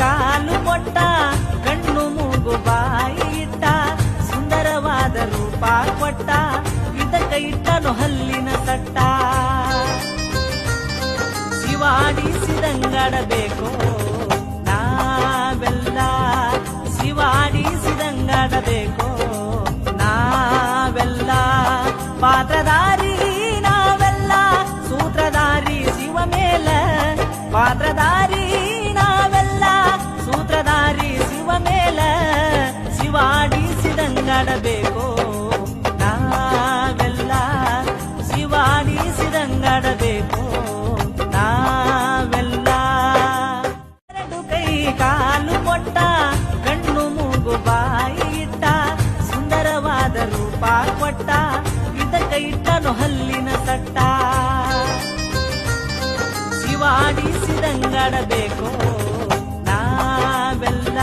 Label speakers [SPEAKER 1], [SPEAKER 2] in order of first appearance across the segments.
[SPEAKER 1] ಕಾಲು ಕೊಟ್ಟ, ಕಣ್ಣು ಮೂಗು ಬಾಯಿ ಇಟ್ಟ, ಸುಂದರವಾದ ರೂಪ ಕೊಟ್ಟ, ಇದಕ್ಕ ಇಟ್ಟನು ಹಲ್ಲಿನ ತಟ್ಟ. ಶಿವಾಡಿಸಿದಂಗಡಬೇಕು ನಾವೆಲ್ಲ ಶಿವಾಡಿಸಿದಂಗಡಬೇಕು ನಾವೆಲ್ಲ ಪಾತ್ರಧಾರಿ, ನಾವೆಲ್ಲ ಸೂತ್ರಧಾರಿ, ಶಿವ ಮೇಲ ಪಾತ್ರಧಾರಿ. ಶಿವಾಡಿಸಿದಂಗಡಬೇಕು ನಾವೆಲ್ಲ ಶಿವಾಡಿಸಿದಂಗಡಬೇಕು ನಾವೆಲ್ಲ ಎರಡು ಕೈ ಕಾಲು ಕೊಟ್ಟ, ಕಣ್ಣು ಮೂಗು ಬಾಯಿ ಇಟ್ಟ, ಸುಂದರವಾದ ರೂಪ ಕೊಟ್ಟ ಇದಕ್ಕ ಹಲ್ಲಿನ ತಟ್ಟ. ಶಿವಾಡಿಸಿದಂಗಡಬೇಕು ನಾವೆಲ್ಲ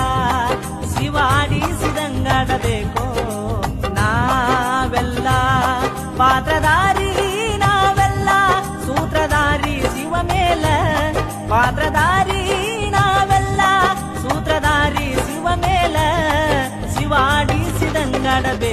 [SPEAKER 1] ಪಾತ್ರಧಾರಿ ನಾವೆಲ್ಲ ಸೂತ್ರಧಾರಿ ಶಿವ ಮೇಲ ಪಾತ್ರಧಾರಿ ನಾವೆಲ್ಲ ಸೂತ್ರಧಾರಿ ಶಿವ ಮೇಲ ಶಿವಾಡಿಸಿದಂಗಡಬೇ